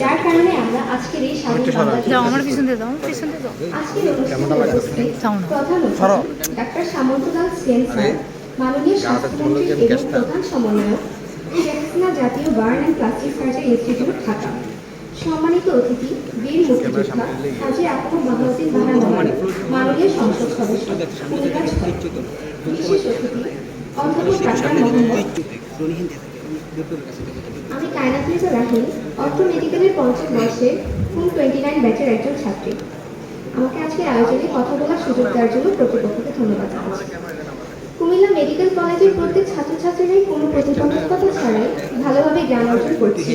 যার কারণে আমরা আজকের এই যাও আমার পিছন দাও পিছন দিয়ে দাও আজকের অনুষ্ঠানে উপস্থিত যাও না। প্রধান অতিথি ডাক্তার সামন্তলাল সেন স্যার মাননীয় স্বাস্থ্যমন্ত্রী এবং প্রধান সমন্বয়ক শেখসিনা জাতীয় burn and plastic surgery institute Dhaka সম্মানিত অতিথি বীর মুক্তিযোদ্ধা হাজি মাননীয় সংসদ সদস্য বিশেষ অতিথি অধ্যাপক ডাক্তার মোহাম্মদ আমি কায়নাতুলিসা রাহিম অর্থ মেডিকেলের পঞ্চম বর্ষের ফুল টোয়েন্টি নাইন ব্যাচের একজন ছাত্রী। আমাকে আজকের আয়োজনে কথা বলার সুযোগ দেওয়ার জন্য প্রতিপক্ষকে ধন্যবাদ কুমিল্লা মেডিকেল কলেজের প্রত্যেক ছাত্রছাত্রীরাই কোনো প্রতিবন্ধকতা ছাড়াই ভালোভাবে জ্ঞান অর্জন করছে।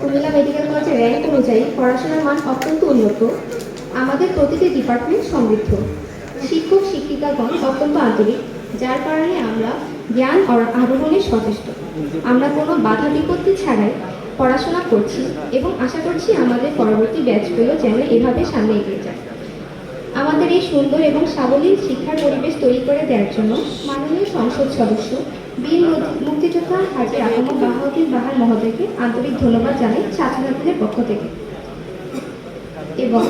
কুমিল্লা মেডিকেল কলেজের র্যাঙ্ক অনুযায়ী পড়াশোনার মান অত্যন্ত উন্নত। আমাদের প্রতিটি ডিপার্টমেন্ট সমৃদ্ধ। শিক্ষক, শিক্ষিকাগণ অত্যন্ত আন্তরিক। যার কারণে আমরা জ্ঞান আহরণে সচেষ্ট। আমরা কোনো বাধা বিপত্তি ছাড়াই পড়াশোনা করছি এবং আশা করছি আমাদের পরবর্তী ব্যাচগুলো যেন এভাবে সামনে এগিয়ে যায়। আমাদের এই সুন্দর এবং সাবলীল শিক্ষার পরিবেশ তৈরি করে দেওয়ার জন্য মাননীয় সংসদ সদস্য বীর মুক্তিযোদ্ধা হাজি আহমদ বাহাউদ্দিন বাহার মহোদয়কে আন্তরিক ধন্যবাদ জানাই ছাত্রছাত্রীদের পক্ষ থেকে। এবং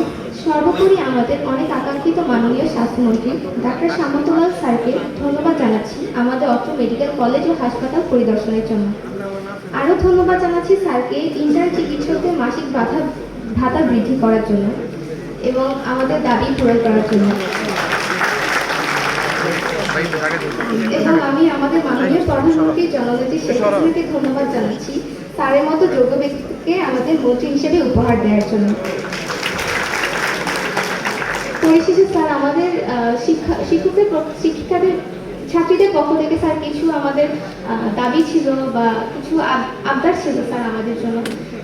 সর্বোপরি আমাদের অনেক আকাঙ্ক্ষিত মাননীয় স্বাস্থ্যমন্ত্রী ডাক্তার সামন্তলাল স্যারকে ধন্যবাদ জানাচ্ছি আমাদের অত্র মেডিকেল কলেজ ও হাসপাতাল পরিদর্শনের জন্য। আরও ধন্যবাদ জানাচ্ছি স্যারকে ইন্টার চিকিৎসকদের মাসিক ভাতা ভাতা বৃদ্ধি করার জন্য এবং আমাদের দাবি পূরণ করার জন্য। এবং আমি আমাদের মাননীয় প্রধানমন্ত্রী জননেত্রী শেখ ধন্যবাদ জানাচ্ছি স্যারের মতো যোগ্য ব্যক্তিকে আমাদের মন্ত্রী হিসেবে উপহার দেওয়ার জন্য। পরিশেষে স্যার আমাদের শিক্ষা, শিক্ষকদের শিক্ষিকাদের, ছাত্রীদের পক্ষ থেকে স্যার কিছু আমাদের দাবি ছিল বা কিছু আবদার ছিল স্যার আমাদের জন্য।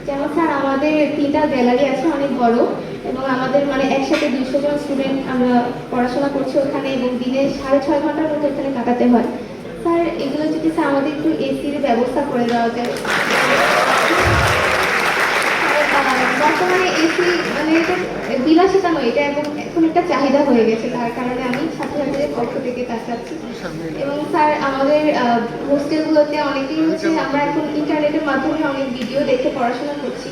যেমন স্যার আমাদের তিনটা গ্যালারি আছে, অনেক বড়, এবং আমাদের মানে একসাথে দুইশো জন স্টুডেন্ট আমরা পড়াশোনা করছি ওখানে, এবং দিনে সাড়ে ছয় ঘণ্টার মতো এখানে কাটাতে হয়। স্যার, এগুলো যদি স্যার আমাদের একটু এসির ব্যবস্থা করে দেওয়া যায়। বর্তমানে এসি মানে বিলাসিতা নয় এটা এবং এখন একটা চাহিদা হয়ে গেছে। তার কারণে আমি ছাত্রছাত্রীদের পক্ষ থেকে চাচ্ছি এবং স্যার, আমাদের হোস্টেলগুলোতে অনেকেই হচ্ছে আমরা এখন ইন্টারনেটের মাধ্যমে অনেক ভিডিও দেখে পড়াশোনা করছি।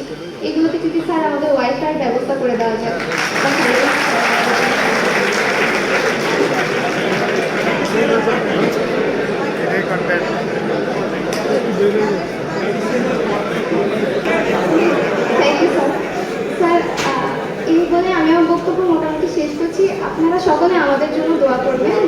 এগুলোতে যদি স্যার আমাদের ওয়াইফাই ব্যবস্থা করে দেওয়া যায় Thank you. আপনারা সকলে আমাদের জন্য দোয়া করবেন